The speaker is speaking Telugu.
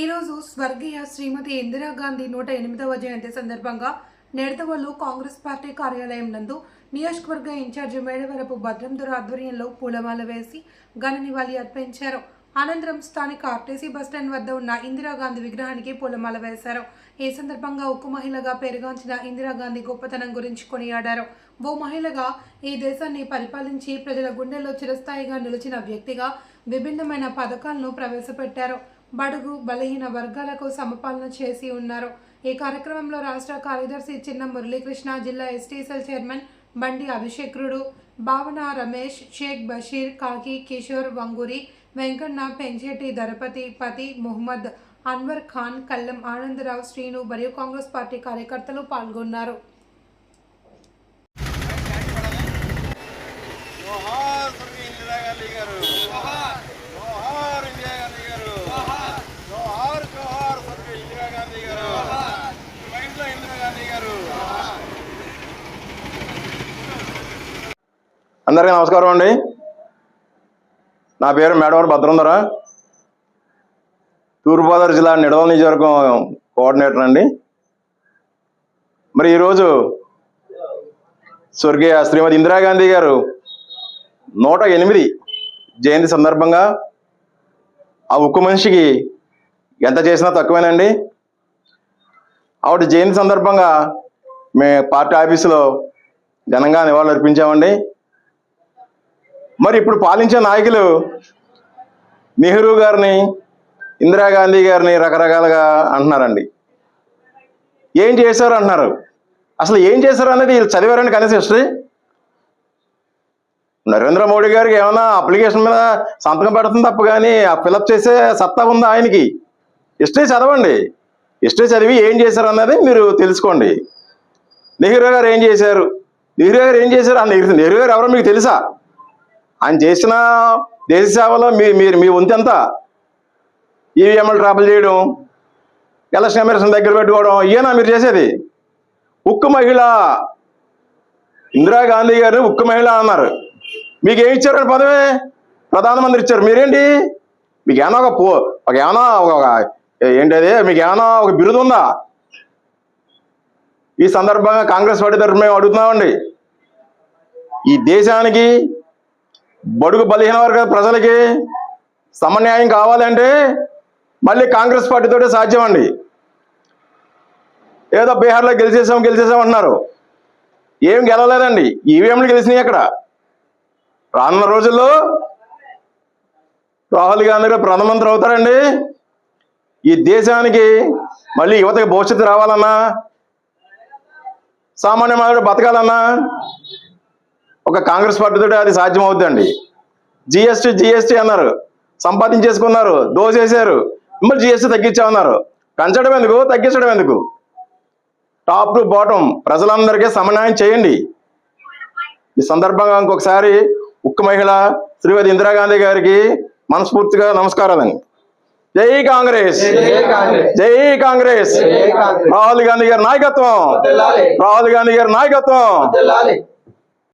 ఈరోజు స్వర్గీయ శ్రీమతి ఇందిరాగాంధీ నూట ఎనిమిదవ జయంతి సందర్భంగా నేడతవల్లు కాంగ్రెస్ పార్టీ కార్యాలయం నందు నియోజకవర్గ ఇన్ఛార్జి మేడవరపు భద్రంధుర ఆధ్వర్యంలో పూలమాల వేసి ఘన నివాళి అర్పించారు. అనంతరం స్థానిక ఆర్టీసీ బస్టాండ్ వద్ద ఉన్న ఇందిరాగాంధీ విగ్రహానికి పూలమాల వేశారు. ఈ సందర్భంగా ఉక్కు మహిళగా పేరుగాంచిన ఇందిరాగాంధీ గొప్పతనం గురించి కొనియాడారు. ఓ మహిళగా ఈ దేశాన్ని పరిపాలించి ప్రజల గుండెల్లో చిరస్థాయిగా నిలిచిన వ్యక్తిగా విభిన్నమైన పథకాలను ప్రవేశపెట్టారు. బడుగు బలహీన వర్గాలకు సమపాలన చేసి ఉన్నారు. ఈ కార్యక్రమంలో రాష్ట్ర కార్యదర్శి చిన్న మురళీకృష్ణ జిల్లా ఎస్టీసెల్ చైర్మన్ బండి అభిషేక్రుడు భావన రమేష్ షేక్ బషీర్ కాకి కిషోర్ వంగూరి వెంకన్న పెంచేటి దరపతి పతి మొహమ్మద్ అన్వర్ ఖాన్ కల్లం ఆనందరావు శ్రీను మరియు కాంగ్రెస్ పార్టీ కార్యకర్తలు పాల్గొన్నారు. జోహార్ స్వర్గీయ గారు జోహార్ ఇందిరాగాంధీ గారు జోహార్ జోహార్ స్వర్గీయ ఇందిరాగాంధీ గారు మహిళ ఇందిరాగాంధీ గారు అందరికీ నమస్కారం అండి. నా పేరు మేడవరం భద్రంధర. తూర్పుగోదావరి జిల్లా నిడవల నియోజకవర్గం కోఆర్డినేటర్ అండి. మరి ఈరోజు స్వర్గీయ శ్రీమతి ఇందిరాగాంధీ గారు నూట ఎనిమిది జయంతి సందర్భంగా ఆ ఉక్కు మనిషికి ఎంత చేసినా తక్కువేనండి. ఆవిడ జయంతి సందర్భంగా మే పార్టీ ఆఫీసులో ఘనంగా నివాళులు అర్పించామండి మరి ఇప్పుడు పాలించే నాయకులు నెహ్రూ గారిని ఇందిరాగాంధీ గారిని రకరకాలుగా అంటున్నారండి. ఏం చేశారు అంటున్నారు? అసలు ఏం చేశారు అనేది వీళ్ళు చదివారండి కనీసం హిస్టరీ? నరేంద్ర మోడీ గారికి ఏమైనా అప్లికేషన్ మీద సంతకం పెడుతుంది తప్ప కానీ ఆ ఫిలప్ చేసే సత్తా ఉందా ఆయనకి? హిస్టరీ చదవండి. హిస్టరీ చదివి ఏం చేశారు అన్నది మీరు తెలుసుకోండి. నెహ్రూ గారు ఏం చేశారు? నెహ్రూ గారు ఏం చేశారు? ఆ నెహ్రూ నెహ్రూ గారు ఎవరో మీకు తెలుసా? ఆయన చేసిన దేశ సేవలో మీ మీరు మీ వంతు ఎంత? ఈవీఎంలు ట్రాపులు చేయడం ఎలక్షన్ కమిషన్ దగ్గర పెట్టుకోవడం ఏనా మీరు చేసేది? ఉక్కు మహిళ ఇందిరాగాంధీ గారిని ఉక్కు మహిళ అన్నారు. మీకు ఏమి ఇచ్చారు పదవి? ప్రధానమంత్రి ఇచ్చారు. మీరేంటి? మీకు ఏమైనా ఒక పో ఒక ఏమైనా ఒక ఒక- ఏంటది? మీకు ఏమైనా ఒక బిరుదు ఉందా? ఈ సందర్భంగా కాంగ్రెస్ పార్టీ తరఫున మేము అడుగుతున్నామండి. ఈ దేశానికి బడుగు బలహీన వర్గ ప్రజలకి సమన్యాయం కావాలంటే మళ్ళీ కాంగ్రెస్ పార్టీతోటే సాధ్యం అండి ఏదో బీహార్లో గెలిచేసాం గెలిచేసాం అంటున్నారు ఏం గెలవలేదండి. ఈవీఎంలు గెలిచినాయి అక్కడ. రానున్న రోజుల్లో రాహుల్ గాంధీ గారు ప్రధానమంత్రి అవుతారండి. ఈ దేశానికి మళ్ళీ యువతకి భవిష్యత్తు రావాలన్నా సామాన్య మానవుడు బతకాలన్నా ఒక కాంగ్రెస్ పార్టీతో అది సాధ్యం అవుతుందండి జిఎస్టీ జిఎస్టీ అన్నారు. సంపాదించేసుకున్నారు. దోసేశారు. మళ్ళీ జిఎస్టీ తగ్గించామన్నారు. పెంచడం ఎందుకు? తగ్గించడం ఎందుకు? టాప్ టు బాటం ప్రజలందరికీ సమన్వయం చేయండి. ఈ సందర్భంగా ఇంకొకసారి ఉక్కు మహిళ శ్రీమతి ఇందిరాగాంధీ గారికి మనస్ఫూర్తిగా నమస్కారాలండి. జై కాంగ్రెస్. జై కాంగ్రెస్. రాహుల్ గాంధీ గారి నాయకత్వం. రాహుల్ గాంధీ గారి నాయకత్వం.